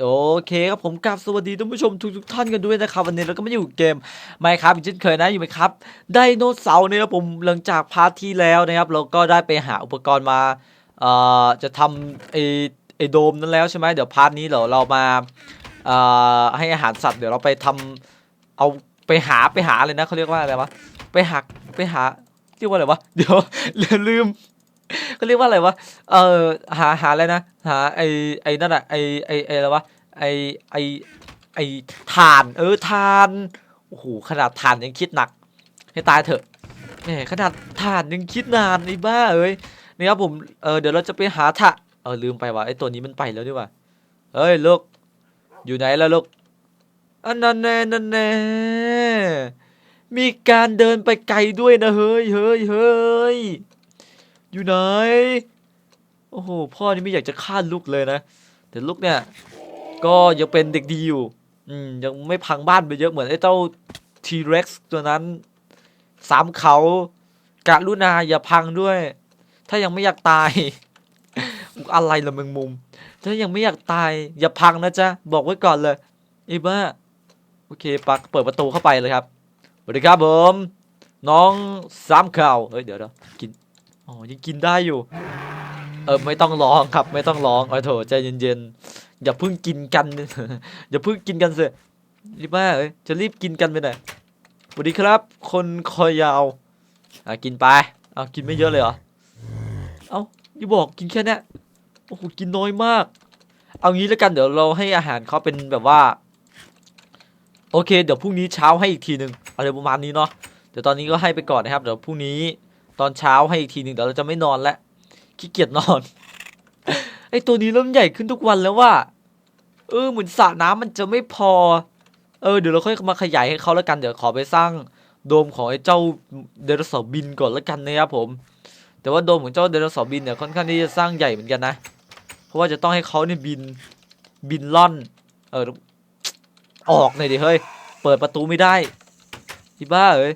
โอเคครับผมกราบสวัสดีท่านผู้ชมทุกทุกๆท่านกันด้วยนะครับ วันนี้เราก็มาอยู่เกมไมครับเช่นเคยนะอยู่ไหมครับไดโนเสาร์เนี่ยผมหลังจากพาร์ทที่แล้วนะครับ เราก็ได้ไปหาอุปกรณ์มาเอ่อจะทำไอไอโดมนั้นแล้วใช่ไหมเดี๋ยวพาร์ทนี้เดี๋ยวเรามาเอ่อให้อาหารสัตว์เดี๋ยวเราไปทำเอาไปหาไปหาอะไรนะเขาเรียกว่าอะไรวะไปหักไปหาเรียกว่าอะไรวะเดี๋ยวลืม เขาเรียกว่าอะไรวะ เออหาหาอะไรนะ หาไอไอนั่นอะไอไอไออะไรวะ ไอไอไอทาน เออทาน โอ้โหขนาดทานยังคิดหนัก ให้ตายเถอะแหมขนาดทานยังคิดนานไอ้บ้าเอ้ยนี่ครับผม เออเดี๋ยวเราจะไปหาทะเออลืมไปว่าไอตัวนี้มันไปแล้วดีกว่าเฮ้ยลูก อยู่ไหนแล้วลูกอันนั้นแน่นั่นแน่มีการเดินไปไกลด้วยนะเฮ้ยเฮ้ยเฮ้ย อยู่ไหน โอ้โห พ่อนี่ไม่อยากจะฆ่าลูกเลยนะ แต่ลูกเนี่ย ก็ยังเป็นเด็กดีอยู่ อืม ยังไม่พังบ้านไปเยอะเหมือนไอ้เจ้าทีเร็กซ์ตัวนั้น สามเขากะลุนาอย่าพังด้วย ถ้ายังไม่อยากตาย อะไรละมึงมุม ถ้ายังไม่อยากตาย อย่าพังนะจ๊ะ บอกไว้ก่อนเลยไอ้บ้าโอเคปักเปิดประตูเข้าไปเลยครับสวัสดีครับผม น้องสามเข่าเฮ้ย เดี๋ยวเดี๋ยวกิน อ๋อยังกินได้อยู่ เออไม่ต้องร้องครับ ไม่ต้องร้องโอ้โถใจเย็นๆอย่าเพิ่งกินกัน อย่าเพิ่งกินกันเสิรีบมาเอ้ยจะรีบกินกันไปไหนสวัสดีครับ คนคอยาวอะกินไปเอากินไม่เยอะเลยเหรอเอาอย่าบอกกินแค่นี้โอ้โหกินน้อยมาก เอางี้แล้วกันเดี๋ยวเราให้อาหารเขาเป็นแบบว่า โอเค เดี๋ยวพรุ่งนี้เช้าให้อีกทีหนึ่งอะไรประมาณนี้เนาะเดี๋ยวตอนนี้ก็ให้ไปก่อนนะครับ เดี๋ยวพรุ่งนี้ ตอนเช้าให้อีกทีหนึ่งเดี๋ยวเราจะไม่นอนแล้วขี้เกียจนอนไอตัวนี้เริ่มใหญ่ขึ้นทุกวันแล้วว่า เออเหมือนสระน้ำมันจะไม่พอ เออเดี๋ยวเราค่อยมาขยายให้เขาแล้วกันเดี๋ยวขอไปสร้างโดมของไอ้เจ้าไดโนเสาร์บินก่อนแล้วกันนะครับผม แต่ว่าโดมของเจ้าไดโนเสาร์บินเนี่ยค่อนข้างที่จะสร้างใหญ่เหมือนกันนะ เพราะว่าจะต้องให้เขาเนี่ยบินบินล่อน เออออกหน่อยดิเฮ้ย เปิดประตูไม่ได้ที่บ้าเอ้ย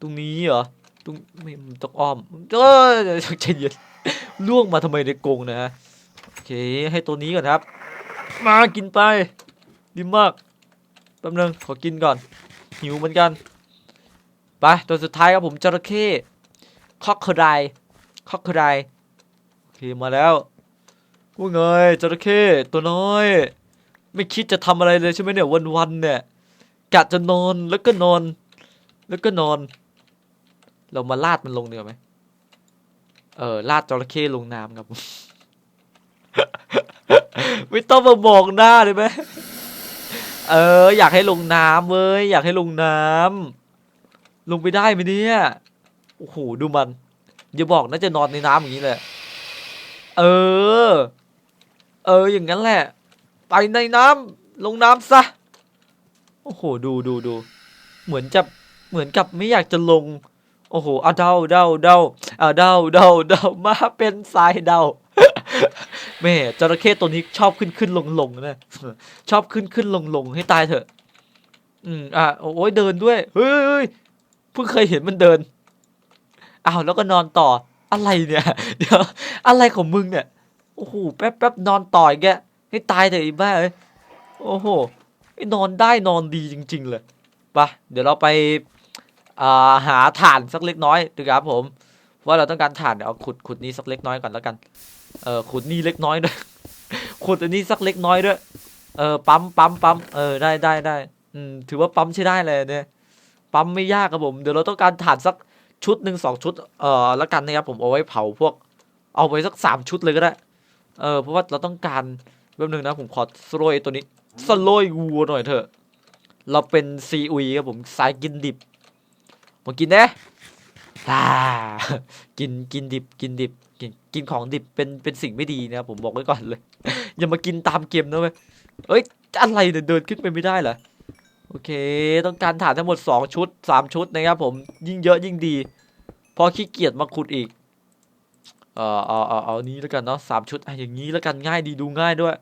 ตรงนี้เหรอ ตรงไม่ต้องอ้อมเออเฉียวใจเย็นล่วงมาทำไมในกรงนะฮะโอเคให้ตัวนี้ก่อนครับ มากินไปดีมากแป๊บนึงขอกินก่อน หิวเหมือนกันไปตัวสุดท้ายครับผมจระเข้คอกคอร์ไดคอกคอร์ไดโอเคมาแล้วว่าไงจระเข้ตัวน้อย ไม่คิดจะทำอะไรเลยใช่ไหมเนี่ยวันๆเนี่ยกะจะนอนแล้วก็นอน แล้วก็นอน เรามาลาดมันลงเดียวาไหมเออลาดจระเข้ลงน้ำครับ ไม่ต้องมาบอกหน้าเลยไหมเออ อยากให้ลงน้ำเว้ยอยากให้ลงน้ำลงไปได้ไหมเนี่ยโอ้โหดูมันอย่าบอกนะจะนอนในน้ำอย่างนี้เลยเออ เอออย่างนั้นแหละ ไปในน้ำลงน้ำซะโอ้โหดูดูดูเหมือนจะเหมือนกับไม่อยากจะลง โอ้โหเอาเดาเดาเดาเอาเดาเดาเดามาเป็นทรายเดาแม่จระเข้ตัวนี้ชอบขึ้นขึ้นลงลงนะชอบขึ้นขึ้นลงลงให้ตายเถอะ อืมอะโอ้ยเดินด้วยเฮ้ยเพิ่งเคยเห็นมันเดินอ้าวแล้วก็นอนต่ออะไรเนี่ย เดี๋ยวอะไรของมึงเนี่ยโอ้โหแป๊บแป๊บนอนต่อยแกให้ตายเถอะไอ้บ้าเอ้ยโอ้โหนอนได้นอนดีจริง ๆ เลยไปะเดี๋ยวเราไป หาถ่านสักเล็กน้อยดีครับผม ว่าเราต้องการถ่านเดี๋ยวเอาขุดขุดนี้สักเล็กน้อยก่อนแล้วกันเออขุดนี่เล็กน้อยด้วยขุดอันนี้สักเล็กน้อยด้วยเออปั๊มปั๊มปั๊มเออได้ได้ได้อืมถือว่าปั๊มใช้ได้เลยเนี่ยปั๊มไม่ยากครับผมเดี๋ยวเราต้องการถ่านสักชุดหนึ่งสองชุดเอ่อแล้วกันนะครับผมเอาไว้เผาพวก เอาไว้สักสามชุดเลยก็ได้เออเพราะว่าเราต้องการแป๊บนึงนะผมขอสโลยตัวนี้สโลยวัวหน่อยเถอะ เราเป็นซีอุยครับผมสายกินดิบ มากินเด้อ่ากินกินดิบกินดิบกินกินของดิบเป็นเป็นสิ่งไม่ดีนะครับผมบอกไว้ก่อนเลย อย่ามากินตามเกมนะเว้ยเอ้ยอะไรเนี่ยเดินขึ้นไปไม่ได้เหรอโอเค ต้องการฐานทั้งหมด 2 ชุด 3 ชุดนะครับผมยิ่งเยอะยิ่งดี พอขี้เกียจมาขุดอีก เออเอาเอาเอานี้แล้วกันเนาะสามชุดอะอย่างนี้แล้วกันง่ายดีดูง่ายด้วย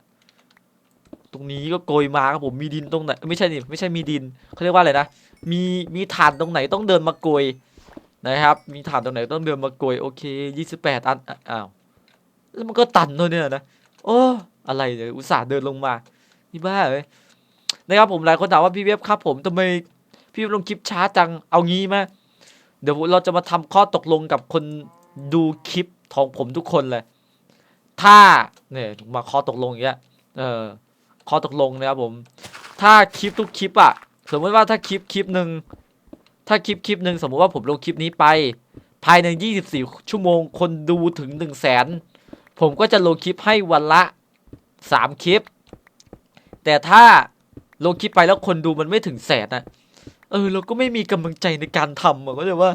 ตรงนี้ก็โกยมาครับผมมีดินตรงไหนไม่ใช่นี่ไม่ใช่มีดินเขาเรียกว่าอะไรนะมีมีฐานตรงไหนต้องเดินมาโกยนะครับ มีฐานตรงไหนต้องเดินมาโกยโอเคยี่สิบแปดอันอ้าวแล้วมันก็ตันด้วยเนี่ยนะโอ้อะไรเนี่ยอุตส่าห์เดินลงมานี่บ้าเลยนะครับผมหลายคนถามว่าพี่เว็บครับผมทำไมพี่เว็บลงคลิปช้าจังเอางี้ไหมเดี๋ยวเราจะมาทำข้อตกลงกับคนดูคลิปของผมทุกคนเลย ถ้าเนี่ยมาข้อตกลงอย่างเงี้ยเออ ข้อตกลงนะครับผม ถ้าคลิปทุกคลิปอะสมมติว่าถ้าคลิปคลิปหนึ่งถ้าคลิปคลิปหนึ่งสมมติว่าผมลงคลิปนี้ไป ภายใน 24 ชั่วโมงคนดูถึง 1 0 0 0 0แสนผมก็จะลงคลิปให้วันละ 3 คลิป แต่ถ้าลงคลิปไปแล้วคนดูมันไม่ถึงแสนอะเออเราก็ไม่มีกำลังใจในการทำอะก็เลยว่า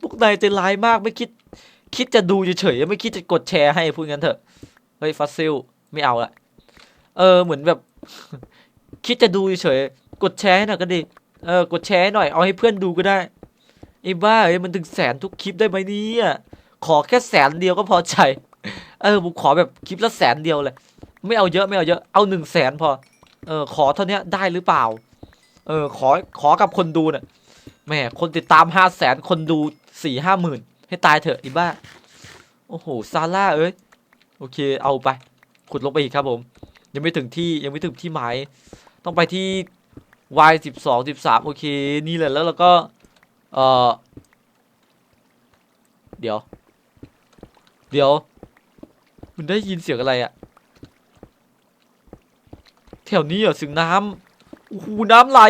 พวกนายใจร้ายมากไม่คิด คิดจะดูเฉยๆไม่คิดจะกดแชร์ให้พูดงั้นเถอะเฮ้ยฟอสซิลไม่เอาละ เออเหมือนแบบ คิดจะดูเฉยกดแชร์หน่อยก็ดีเออกดแชร์หน่อยเอาให้เพื่อนดูก็ได้ไอ้บ้าเอ้ยมันถึงแสนทุกคลิปได้ไหมเนี่ยขอแค่แสนเดียวก็พอใจ เออผมขอแบบคลิปละแสนเดียวเลย ไม่เอาเยอะไม่เอาเยอะเอาหนึ่งแสนพอ เออขอเท่านี้ได้หรือเปล่า เออขอขอกับคนดูน่ะแหมคนติดตามห้าแสนคนดูสี่ห้าหมื่นให้ตายเถอะไอ้บ้า โอ้โหซาร่าเอ้ย โอเคเอาไป ขุดลงไปอีกครับผม ยังไม่ถึงที่ยังไม่ถึงที่หมาย ต้องไปที่ y สิบสองสิบสามโอเค นี่แหละแล้วเราก็ เออเดี๋ยว เดี๋ยว มันได้ยินเสียงอะไรอะแถวนี้เหรอเสียงน้ำโอ้โหน้ำไหล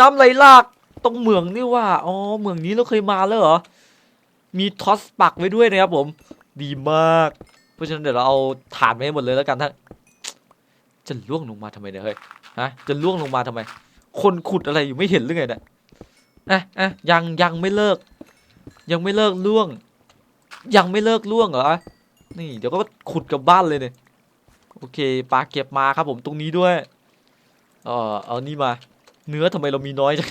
น้ำไหลหลากตรงเหมืองนี่ว่าอ๋อเหมืองนี้เราเคยมาแล้วเหรอมีทอสปักไว้ด้วยนะครับผม ดีมาก เพราะฉะนั้นเดี๋ยวเราเอาฐานไปให้หมดเลยแล้วกันถ้า จะล่วงลงมาทำไมเนี่ยเฮ้ยฮะจะล่วงลงมาทำไม คนขุดอะไรอยู่ไม่เห็นหรือไงเนี่ยอะอะยังยังไม่เลิก ยังไม่เลิกล่วง ยังไม่เลิกล่วงเหรอนี่เดี๋ยวก็ขุดกับบ้านเลยเนี่ยโอเคปลาเก็บมาครับผมตรงนี้ด้วยเออเอานี่มา เนื้อทำไมเรามีน้อยจัง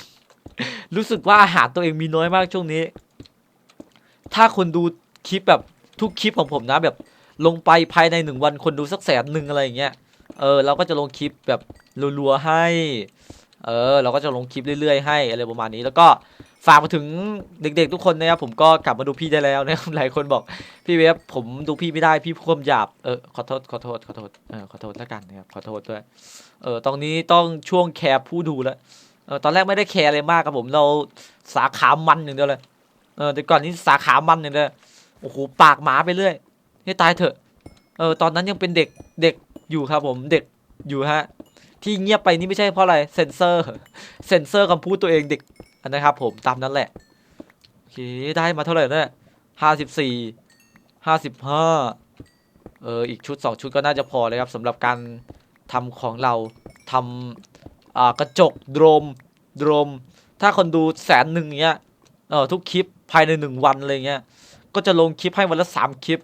รู้สึกว่าอาหารตัวเองมีน้อยมากช่วงนี้ ถ้าคนดูคลิปแบบทุกคลิปของผมนะแบบลงไปภายในหนึ่งวันคนดูสักแสนหนึ่งอะไรอย่างเงี้ย เออเราก็จะลงคลิปแบบรัวๆให้ เออ เราก็จะลงคลิปเรื่อยๆให้อะไรประมาณนี้ แล้วก็ฝากมาถึงเด็กๆทุกคนนะครับผมก็กลับมาดูพี่ได้แล้วนะครับหลายคนบอกพี่เวฟผมดูพี่ไม่ได้พี่พูดคำหยาบเออขอโทษขอโทษขอโทษเออขอโทษแล้วกันนะครับขอโทษด้วยเออตรงนี้ต้องช่วงแคร์ผู้ดูแล้วเออตอนแรกไม่ได้แคร์อะไรมากครับผมเราสาขามันอย่างเดียวเลยเออแต่ก่อนนี้สาขามันอย่างเดียวโอ้โหปากหมาไปเรื่อยให้ตายเถอะเออตอนนั้นยังเป็นเด็กเด็ก อยู่ครับผมเด็กอยู่ฮะที่เงียบไปนี่ไม่ใช่เพราะอะไรเซนเซอร์เซนเซอร์คำพูดตัวเองเด็กนะครับ ผมตามนั้นแหละโอเคได้มาเท่าไหร่เนี่ยห้าสิบสี่ห้าสิบห้าเอออีกชุดสองชุดก็น่าจะพอเลยครับสำหรับการทำของเราทำอ่ากระจกโดรมโดรมถ้าคนดูแสนหนึ่งเงี้ยเออทุกคลิปภายในหนึ่งวันอะไรเงี้ยก็จะลงคลิปให้วันละสามคลิป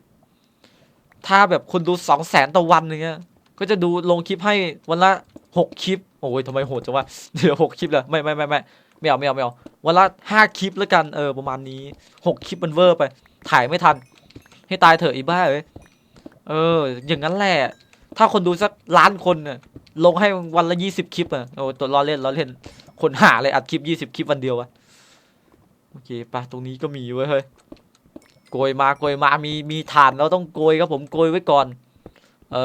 ถ้าแบบคนดูสองแสนต่อวันอย่างเงี้ย ก็จะดูลงคลิปให้วันละหกคลิป โอ้ยทำไมโหดจังวะเดี๋ยวหกคลิปเลยไม่ไม่ไม่ไม่ไม่เอาไม่เอาไม่เอาวันละห้าคลิปแล้วกันเออประมาณนี้หกคลิปมันเวอร์ไป ถ่ายไม่ทัน ให้ตายเถอะอีบ้าเอ้ยเออ อย่างนั้นแหละ ถ้าคนดูสักล้านคนเนี่ยลงให้วันละยี่สิบคลิปอะโอ้ตัวล้อเล่นล้อเล่น คนหาเลยอัดคลิปยี่สิบคลิปวันเดียววะโอเคปะตรงนี้ก็มีเว้ยเฮ้ยโกยมาโกยมามีมีฐานเราต้องโกยครับผมโกยไว้ก่อน เอ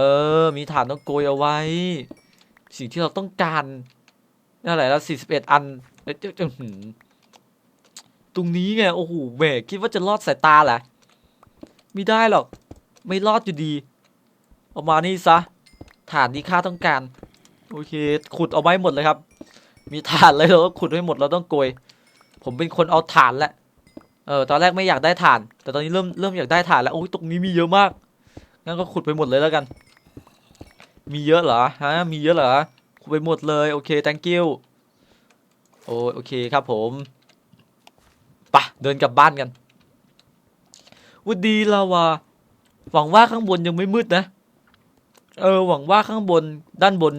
อ มีฐานต้องโกยเอาไว้ สิ่งที่เราต้องการนั่นแหละแล้วสี่สิบเอ็ดอันเอ้เจ้าจ้าหืมตรงนี้ไง โอ้โหแหมคิดว่าจะรอดสายตาแหละไม่ได้หรอก ไม่รอดอยู่ดีเอามานี่ซะ ฐานที่ข้าต้องการ โอเค ขุดเอาไว้หมดเลยครับ มีฐานเลยเราก็ขุดให้หมด เราต้องโกย ผมเป็นคนเอาฐานแหละ เออ ตอนแรกไม่อยากได้ฐาน แต่ตอนนี้เริ่มเริ่มอยากได้ฐานแล้ว โอ้ยตรงนี้มีเยอะมาก งั้นก็ขุดไปหมดเลยแล้วกัน มีเยอะเหรอฮะมีเยอะเหรอขุดไปหมดเลยโอเค thank you โอ้โอเคครับผมปะเดินกลับบ้านกันวัสดีลาวาหวังว่าข้างบนยังไม่มืดนะ เออ หวังว่าข้างบนด้านบน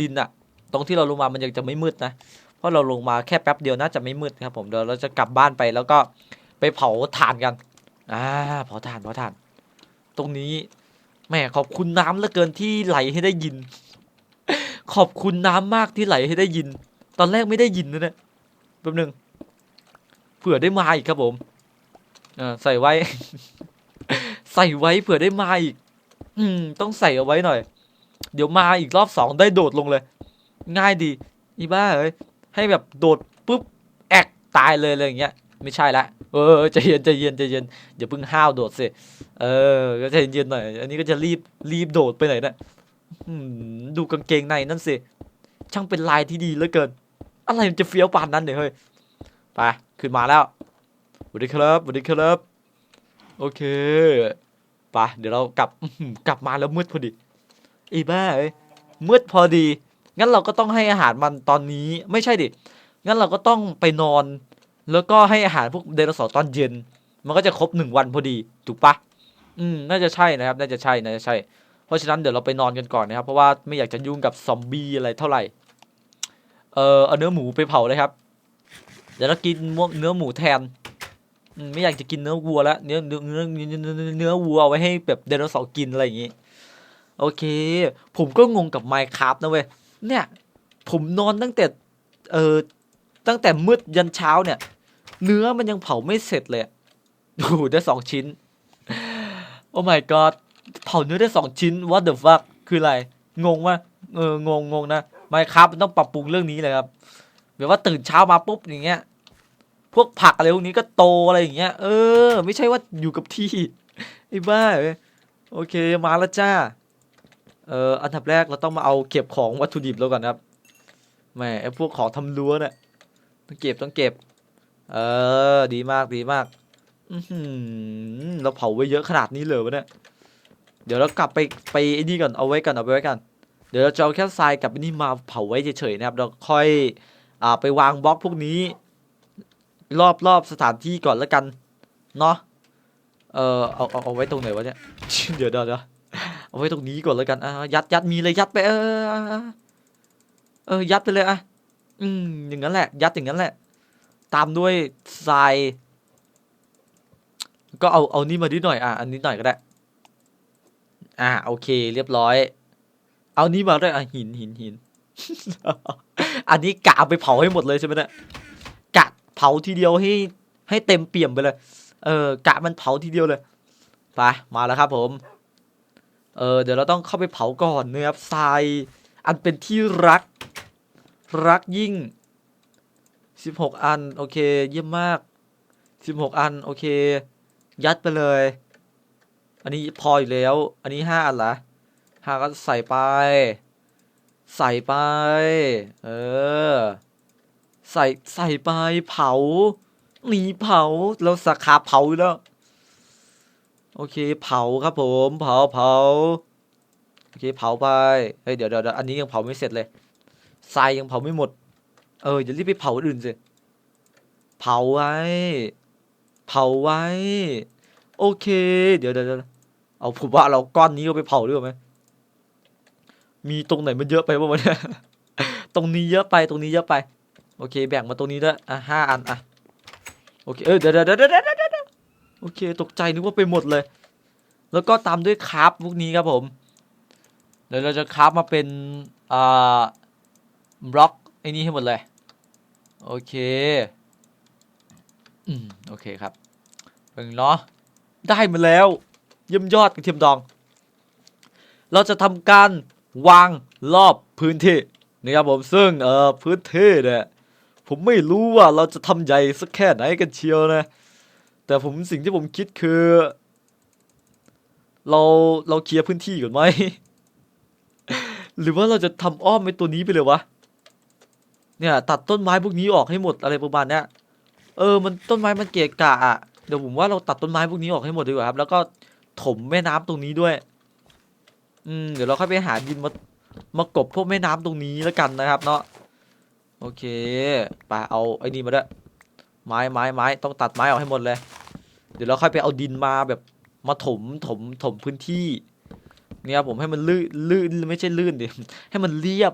ดินอะตรงที่เราลงมามันยังจะไม่มืดนะ เพราะเราลงมาแค่แป๊บเดียวน่าจะไม่มืดครับผมเดี๋ยวเราจะกลับบ้านไปแล้วก็ไปเผาถ่านกัน อ่า เผาถ่าน เผาถ่าน ตรงนี้แม่ขอบคุณน้ำเหลือเกินที่ไหลให้ได้ยิน ขอบคุณน้ำมากที่ไหลให้ได้ยิน ตอนแรกไม่ได้ยินนะเนี่ยแป๊บนึงเผื่อได้มาอีกครับผมเออใส่ไว้ ใส่ไว้เผื่อได้มาอีก อืม ต้องใส่เอาไว้หน่อย เดี๋ยวมาอีกรอบสองได้โดดลงเลย ง่ายดี อีบ้าเอ้ยให้แบบโดดปุ๊บแอกตายเลยอะไรอย่างเงี้ย ไม่ใช่ละเออใจเย็นใจเย็นใจเย็นอย่าเพิ่งห้าวโดดสิเออก็ใจเย็นหน่อย อันนี้ก็จะรีบรีบโดดไปไหนนะอืมดูกางเกงในนั่นสิช่างเป็นลายที่ดีเหลือเกิน อะไรมันจะเฟี้ยวปานนั้นเนี่ยเฮ้ยไปขึ้นมาแล้วสวัสดีครับสวัสดีครับโอเคไปเดี๋ยวเรากลับกลับมาแล้วมืดพอดีอีบ้าเอ้ยมืดพอดี งั้นเราก็ต้องให้อาหารมันตอนนี้ไม่ใช่ดิงั้นเราก็ต้องไปนอน แล้วก็ให้อาหารพวกไดโนเสาร์ตอนเย็น มันก็จะครบหนึ่งวันพอดีถูกปะอืมน่าจะใช่นะครับ น่าจะใช่น่าจะใช่ เพราะฉะนั้นเดี๋ยวเราไปนอนกันก่อนนะครับ เพราะว่าไม่อยากจะยุ่งกับซอมบี้อะไรเท่าไหร่ เออเอาเนื้อหมูไปเผาเลยครับ เดี๋ยวเรากินเนื้อหมูแทนไม่อยากจะกินเนื้อวัวแล้วเนื้อเนื้อเนื้อเนื้อเนื้อเนื้อวัวเอาไว้ให้แบบไดโนเสาร์กินอะไรอย่างงี้ โอเค ผมก็งงกับ Minecraft นะเว้ยเนี่ย ผมนอนตั้งแต่เออตั้งแต่มืดยันเช้าเนี่ย เนื้อมันยังเผาไม่เสร็จเลยอะโอ้โหได้สองชิ้น โอ้ my god เผาเนื้อได้สองชิ้น what the fuck คืออะไร งงวะเอองงงงนะ Minecraft มันต้องปรับปรุงเรื่องนี้เลยครับแบบว่าตื่นเช้ามาปุ๊บอย่างเงี้ย พวกผักอะไรพวกนี้ก็โตอะไรอย่างเงี้ย เออ ไม่ใช่ว่าอยู่กับที่ไอ้บ้าโอเคมาแล้วจ้า เอออันดับแรกเราต้องมาเอาเก็บของวัตถุดิบแล้วก่อนครับแหมไอ้พวกของทำรั้วเนี่ยต้องเก็บต้องเก็บ เออ ดีมากดีมากเราเผาไว้เยอะขนาดนี้เลยวะเนี่ย เดี๋ยวเรากลับไปไปไอ้นี่ก่อนเอาไว้ก่อนเอาไว้ก่อนเดี๋ยวเราจะเอาแค่ทรายกับไอ้นี่มาเผาไว้เฉยๆนะครับ เราค่อยอ่าไปวางบล็อกพวกนี้ รอบรอบสถานที่ก่อนแล้วกันเนาะ เออเอาเอาเอาไว้ตรงไหนวะเนี่ย เดี๋ยวเดี๋ยวเดี๋ยวเอาไว้ตรงนี้ก่อนแล้วกันอะยัดยัดมีเลยยัดไปเออเออ เออยัดไปเลยอะ อืมอย่างนั้นแหละ ยัดอย่างนั้นแหละ ตามด้วยทราย ก็เอาเอานี่มานิหน่อยอะอันนี้หน่อยก็ได้ อ่าโอเค เรียบร้อย เอานี้มาด้วยอะหินหินหินอันนี้กะเอาไปเผาให้หมดเลยใช่ไหมเนี่ยกะเผาทีเดียวให้ให้เต็มเปี่ยมไปเลย เออกะมันเผาทีเดียวเลยไปมาแล้วครับ ผม เออเดี๋ยวเราต้องเข้าไปเผาก่อนนะครับทราย อันเป็นที่รัก รักยิ่ง สิบหกอัน โอเค เยี่ยมมากสิบหกอัน โอเค ยัดไปเลย อันนี้พออยู่แล้ว อันนี้ห้าอันละห้าก็ใส่ไป ใส่ไป เออ ใส่ใส่ไปเผาหนีเผาเราสาขาเผาอยู่แล้ว โอเค เผาครับผม เผาเผาโอเค เผาไป เฮ้ย เดี๋ยวเดี๋ยวเดี๋ยวอันนี้ยังเผาไม่เสร็จเลยทรายยังเผาไม่หมด เอออย่ารีบไปเผาอันอื่นสิเผาไว้ เผาไว้ โอเค เดี๋ยวเดี๋ยวเอาผมว่าเราก้อนนี้ก็ไปเผาด้วยไหมมีตรงไหนมันเยอะไปบ้างวะเนี่ยตรงนี้เยอะไปตรงนี้เยอะไป โอเค แบ่งมาตรงนี้ด้วยอะห้าอันอะโอเคเออเดี๋ยวเดี๋ยวเดี๋ยวเดี๋ยวเดี๋ยวเดี๋ยวโอเค ตกใจนึกว่าไปหมดเลย แล้วก็ตามด้วยคราฟพวกนี้ครับผม เดี๋ยวเราจะคราฟมาเป็นอ่าบล็อกไอ้นี่ให้หมดเลย โอเค อืม โอเคครับเป็นเนาะ ได้มาแล้ว เยี่ยมยอดกระเทียมดอง เราจะทำการวางรอบพื้นที่นะครับผม ซึ่งเอ่อพื้นที่เนี่ยผมไม่รู้ว่าเราจะทำใหญ่สักแค่ไหนกันเชียวนะ แต่ผมสิ่งที่ผมคิดคือ เราเราเคลียร์พื้นที่ก่อนไหม หรือว่าเราจะทำอ้อมไปตัวนี้ไปเลยวะ เนี่ย ตัดต้นไม้พวกนี้ออกให้หมดอะไรประมาณเนี้ยเออมันต้นไม้มันเกะกะอะเดี๋ยวผมว่าเราตัดต้นไม้พวกนี้ออกให้หมดดีกว่าครับแล้วก็ถมแม่น้ำตรงนี้ด้วย อืมเดี๋ยวเราค่อยไปหาดินมามากบพวกแม่น้ำตรงนี้แล้วกันนะครับ เนาะโอเคไปเอาไอ้นี่มาด้วยไม้ไม้ไม้ต้องตัดไม้ออกให้หมดเลย เดี๋ยวเราค่อยไปเอาดินมาแบบมาถมถมถมพื้นที่ เนี่ยผมให้มันลื่นลื่นไม่ใช่ลื่นดิให้มันเรียบ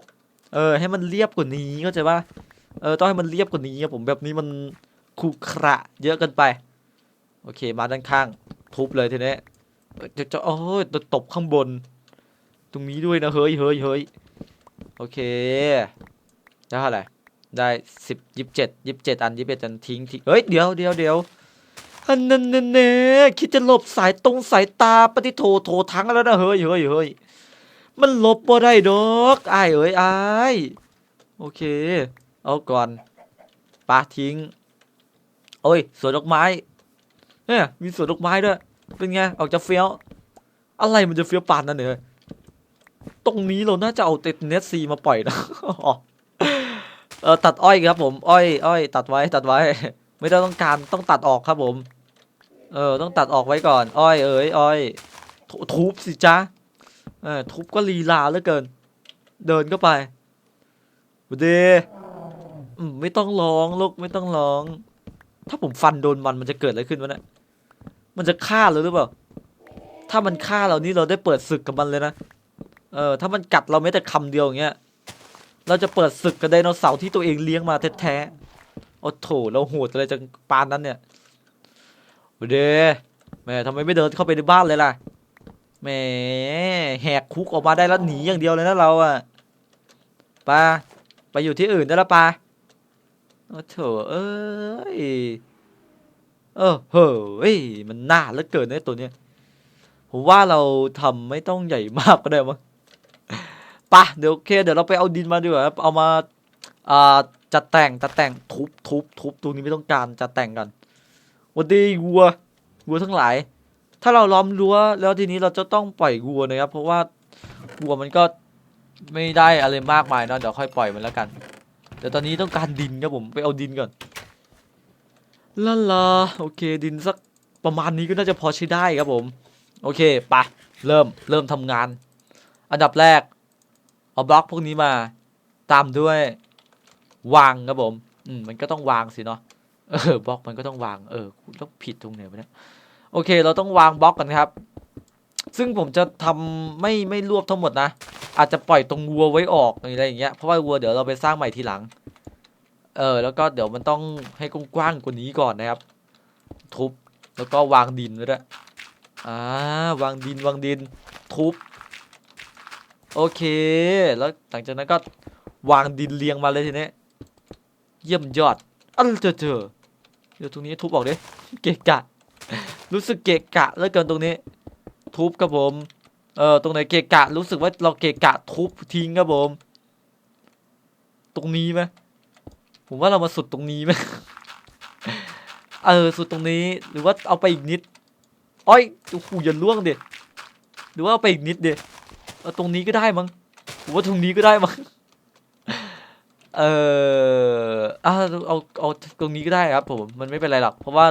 เออ ให้มันเรียบกว่านี้เข้าใจปะเออต้องให้มันเรียบกว่านี้ครับผมแบบนี้มันขรุขระเยอะเกินไป โอเค มาด้านข้าง ทุบเลยทีนี้เออจะจะโอ้ยตบข้างบน ตรงนี้ด้วยนะเฮ้ยเฮ้ยเฮ้ยโอเคได้เท่าไหร่ได้สิบยี่สิบเจ็ดยี่สิบเจ็ดอันยี่สิบเจ็ดอันทิ้งทิ้งเฮ้ยเดี๋ยวเดี๋ยวเดี๋ยวอันนั้นเน่เน่คิดจะหลบสายตรงสายตาปฏิโทโททั้งแล้วนะเฮ้ยเฮ้ยเฮ้ย มันลบบ่ได้ดอกอ้ายเอ้ยอ้ายโอเค เอาก่อนปาทิ้ง โอ้ยสวนดอกไม้เนี่ยมีสวนดอกไม้ด้วย เป็นไง ออกจะเฟี้ยว อะไรมันจะเฟี้ยวปานนั่นเนี่ยตรงนี้เราน่าจะเอาเต็ดเนสซีมาปล่อยนะเออตัดอ้อยครับ ผมอ้อยอ้อยตัดไว้ตัดไว้ ไม่ได้ต้องการต้องตัดออกครับผม เออ ต้องตัดออกไว้ก่อน อ้อย เอ๋ยอ้อยทุบสิจ๊ะ เออทุบก็ลีลาเหลือเกิน เดินเข้าไปบดีอืมไม่ต้องร้องลูกไม่ต้องร้อง ถ้าผมฟันโดนมันมันจะเกิดอะไรขึ้นวะเนี่ยมันจะฆ่าเราหรือเปล่า ถ้ามันฆ่าเรานี่เราได้เปิดศึกกับมันเลยนะ เออ ถ้ามันกัดเราแม้แต่คำเดียวอย่างเงี้ย เราจะเปิดศึกกับไดโนเสาร์ที่ตัวเองเลี้ยงมาแท้ๆโอ้โถเราโหดอะไรจังปานนั้นเนี่ยเดแม่ทำไมไม่เดินเข้าไปในบ้านเลยล่ะ แหมแหกคุกออกมาได้แล้วหนีอย่างเดียวเลยนะเราอะปาไปอยู่ที่อื่นได้แล้วปาโอ้โถเอ้ยเออเฮ้ยมันน่าเหลือเกินนะตัวเนี้ยผมว่าเราทำไม่ต้องใหญ่มากก็ได้มั้งปะเดี๋ยวโอเค เดี๋ยวเราไปเอาดินมาดีกว่าเอามาอ่าจัดแต่งจัดแต่งทุบทุบทุบตรงนี้ไม่ต้องการจัดแต่งกันวันดีวัววัวทั้งหลาย ถ้าเราล้อมรั้วแล้วทีนี้เราจะต้องปล่อยวัวนะครับ เพราะว่าวัวมันก็ไม่ได้อะไรมากมายเนอะเดี๋ยวค่อยปล่อยมันแล้วกันเดี๋ยวตอนนี้ต้องการดินครับผมไปเอาดินก่อนลาลาโอเค ดินสักประมาณนี้ก็น่าจะพอใช้ได้ครับผม โอเคไปะเริ่มเริ่มทำงาน อันดับแรก เอาบล็อกพวกนี้มา ตามด้วย วางครับผม อืมมันก็ต้องวางสิเนาะเออบล็อกมันก็ต้องวางเออต้องผิดตรงไหนวะเนี่ย โอเค เราต้องวางบล็อกกันครับ ซึ่งผมจะทำไม่ไม่รวบทั้งหมดนะ อาจจะปล่อยตรงวัวไว้ออกอะไรอย่างเงี้ย เพราะว่าวัวเดี๋ยวเราไปสร้างใหม่ทีหลัง เออ แล้วก็เดี๋ยวมันต้องให้กว้างกว่านี้ก่อนนะครับ ทุบ แล้วก็วางดินไว้ด้วยอ่าวางดินวางดิน ทุบ โอเค แล้วหลังจากนั้นก็วางดินเรียงมาเลยทีนี้ เยี่ยมยอดอันเจอเจอเดี๋ยวตรงนี้ทุบออกดิ เกะกะ รู้สึกเกะกะเหลือเกินตรงนี้ ทุบครับผม เออตรงไหนเกะกะ รู้สึกว่าเราเกะกะทุบทิ้งครับผม ตรงนี้ไหมผมว่าเรามาสุดตรงนี้ไหมเออสุดตรงนี้หรือว่าเอาไปอีกนิดอ้อยโอ้โหอย่าล่วงเด็ดหรือว่าเอาไปอีกนิดเด็เอาตรงนี้ก็ได้มั้งผมว่าตรงนี้ก็ได้มั้งเอออ่าเอาเอาตรงนี้ก็ได้ครับผมมันไม่เป็นไรหรอกเพราะว่า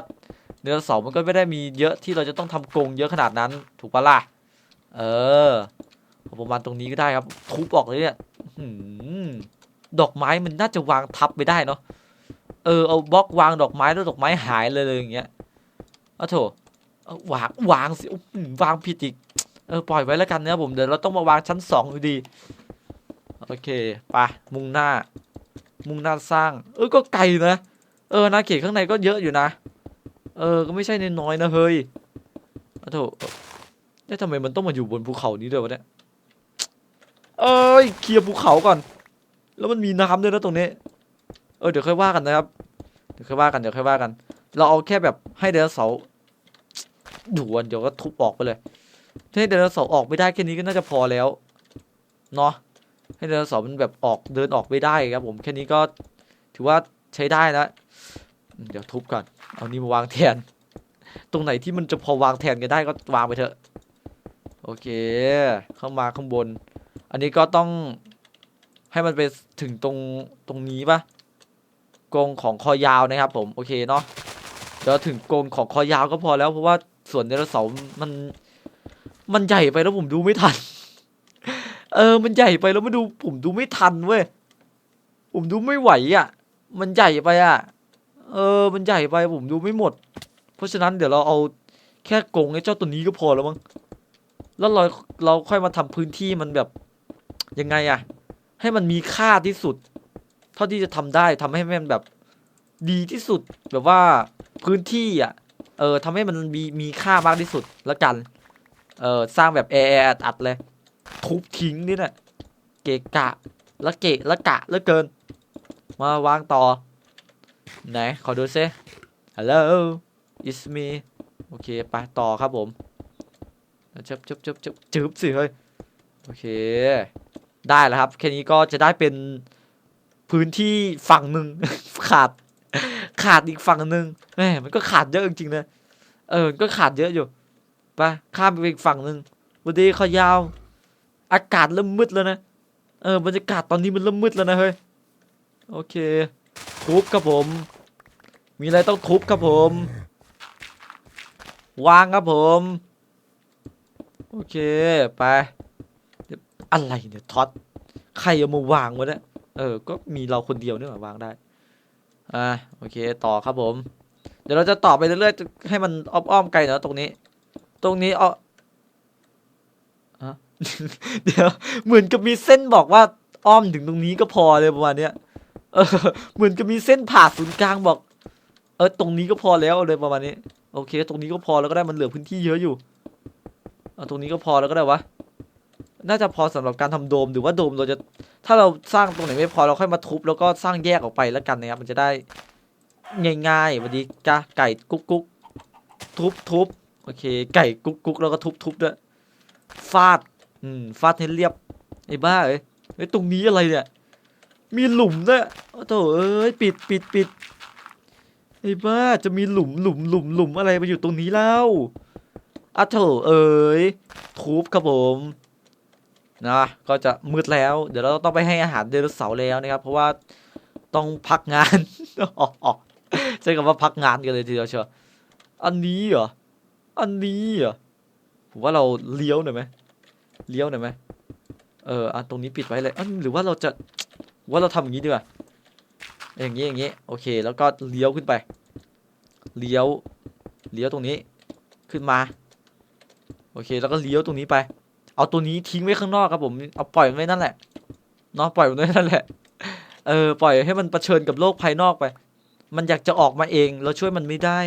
เนื้อเสามันก็ไม่ได้มีเยอะที่เราจะต้องทำกรงเยอะขนาดนั้น ถูกปะล่ะ เออประมาณตรงนี้ก็ได้ครับ ทุบออกเลยเนี่ยดอกไม้มันน่าจะวางทับไปได้เนาะ เออเอาบล็อกวางดอกไม้แล้วดอกไม้หายเลยเลยอย่างเงี้ยเอาโถวางวางสิวางผิดอีก เออปล่อยไว้แล้วกันนะผมเดี๋ยวเราต้องมาวางชั้นสองดี โอเคไปมุ่งหน้า มุ่งหน้าสร้าง เออก็ไกลนะ เออนาเขตข้างในก็เยอะอยู่นะ เออ ก็ไม่ใช่นน้อยนะเฮ้ยเอาโถเอ๊ะทำไมมันต้องมาอยู่บนภูเขานี้ด้วยวะเนี่ย เอ้ย เคลียร์ภูเขาก่อน แล้วมันมีน้ำด้วยนะตรงนี้ เออ เดี๋ยวค่อยว่ากันนะครับ เดี๋ยวค่อยว่ากัน เดี๋ยวค่อยว่ากัน เราเอาแค่แบบให้ไดนเสาร์อยู่วันเดี๋ยวก็ทุบออกไปเลย ให้ไดนเสาออกไม่ได้แค่นี้ก็น่าจะพอแล้ว เนาะ ให้ไดนเสามันแบบออกเดินออกไม่ได้ครับผม แค่นี้ก็ถือว่าใช้ได้แล้ว เดี๋ยวทุบก่อน เอานี่มาวางแทน ตรงไหนที่มันจะพอวางแทนกันได้ก็วางไปเถอะ โอเค เข้ามาข้างบน อันนี้ก็ต้องให้มันไปถึงตรงตรงนี้ปะกรงของคอยาวนะครับ ผม โอเคเนาะเดี๋ยวถึงกรงของคอยาวก็พอแล้วเพราะว่าส่วนไดโนเสาร์มัน มันใหญ่ไปแล้วผมดูไม่ทัน เออ มันใหญ่ไปแล้วมาดูผมดูไม่ทันเว้ย ผมดูไม่ไหวอะ มันใหญ่ไปอะ เออ มันใหญ่ไปผมดูไม่หมด เพราะฉะนั้นเดี๋ยวเราเอาแค่กรงไอ้เจ้าตัวนี้ก็พอแล้วมั้ง แล้วเราเราค่อยมาทำพื้นที่มันแบบยังไงอะให้มันมีค่าที่สุด เท่าที่จะทำได้ทำให้มันแบบดีที่สุดแบบว่าพื้นที่อะเออทำให้มันมีมีค่ามากที่สุดแล้วกัน เออสร้างแบบแอร์อัดเลย ทุบทิ้งนี่แหละเกะกะละเกะละกะลือเกิน มาวางต่อ ไหน ขอดูซิ Hello it's me โอเคไปต่อครับผมจับจับจับจับจืบสิเฮ้ย โอเค ได้แล้วครับ แค่นี้ก็จะได้เป็นพื้นที่ฝั่งหนึ่งขาด ขาดอีกฝั่งหนึ่งแหมมันก็ขาดเยอะจริงๆนะ เออ ก็ขาดเยอะอยู่ไปข้ามไปอีกฝั่งหนึ่งวันดีเขายาว อากาศเริ่มมืดแล้วนะ เออบรรยากาศตอนนี้มันเริ่มมืดแล้วนะเฮ้ย โอเค ทุบครับผม มีอะไรต้องทุบครับผม วางครับผม โอเคไป อะไรเนี่ยท็อตใครเอามาวางวะเนี่ยเออ ก็มีเราคนเดียวเนี่ยหว่าวางได้ อ่า โอเค ต่อครับผม เดี๋ยวเราจะต่อไปเรื่อยๆ ให้มันอ้อมๆไกลหน่อยนะตรงนี้ ตรงนี้เอาฮะเดี๋ยว เหมือนกับมีเส้นบอกว่าอ้อมถึงตรงนี้ก็พอเลยประมาณเนี้ย เออเหมือนกับมีเส้นผ่าศูนย์กลางบอก เออตรงนี้ก็พอแล้วเลยประมาณนี้ โอเค ตรงนี้ก็พอแล้วก็ได้มันเหลือพื้นที่เยอะอยู่เอาตรงนี้ก็พอแล้วก็ได้วะน่าจะพอสำหรับการทำโดมหรือว่าโดมเราจะถ้าเราสร้างตรงไหนไม่พอเราค่อยมาทุบแล้วก็สร้างแยกออกไปแล้วกันนะครับ มันจะได้ง่ายๆวันดีจ้าไก่กุ๊กกุ๊กทุบทุบโอเค ไก่กุ๊กกุ๊กแล้วก็ทุบทุบด้วยฟาดอืมฟาดให้เรียบไอ้บ้าเอ้ยตรงนี้อะไรเนี่ย มีหลุมด้วย โอ้โถเอ้ยปิดปิดปิดไอ้บ้าจะมีหลุมหลุมหลุมหลุมอะไรมาอยู่ตรงนี้แล้วอะโถเอ้ยทุบครับผมนะก็จะมืดแล้ว เดี๋ยวเราต้องไปให้อาหารไดโนเสาร์แล้วนะครับ เพราะว่าต้องพักงานใช้คำว่าพักงานกันเลยทีเดียวเชียวอันนี้เหรออันนี้เหรอผมว่าเราเลี้ยวหน่อยไหมเลี้ยวหน่อยไหมเอออันตรงนี้ปิดไว้เลยอันหรือว่าเราจะว่าเราทำอย่างนี้ดีกว่า อย่างนี้อย่างนี้โอเค แล้วก็เลี้ยวขึ้นไป เลี้ยว เลี้ยวตรงนี้ขึ้นมา โอเค แล้วก็เลี้ยวตรงนี้ไป เอาตัวนี้ทิ้งไว้ข้างนอกครับผมเอาปล่อยไว้นั่นแหละเนาะปล่อยไว้นั่นแหละ เออปล่อยให้มันเผชิญกับโลกภายนอกไป มันอยากจะออกมาเองเราช่วยมันไม่ได้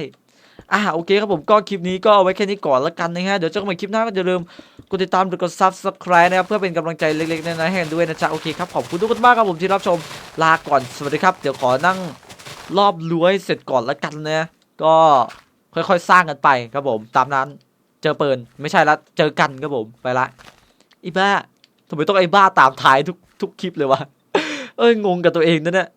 อ่าโอเคครับผมก็คลิปนี้ก็เอาไว้แค่นี้ก่อนแล้วกันนะฮะเดี๋ยวเจอกันใหม่คลิปหน้าก็อย่าลืมกดติดตามหรือกด subscribe นะครับเพื่อเป็นกำลังใจเล็กๆน้อยๆให้กันด้วยนะจ๊ะโอเคครับขอบคุณทุกคนมากครับผมที่รับชมลาก่อนสวัสดีครับ เดี๋ยวขอนั่งรอบรั้วให้เสร็จก่อนแล้วกันนะก็ค่อยๆสร้างกันไปครับผมตามนั้นเจอเปินไม่ใช่ละเจอกันครับผมไปละไอ้บ้าทำไมต้องไอ้บ้าตามท้ายทุกทุกคลิปเลยวะเอ้ยงงกับตัวเองนะเนี่ย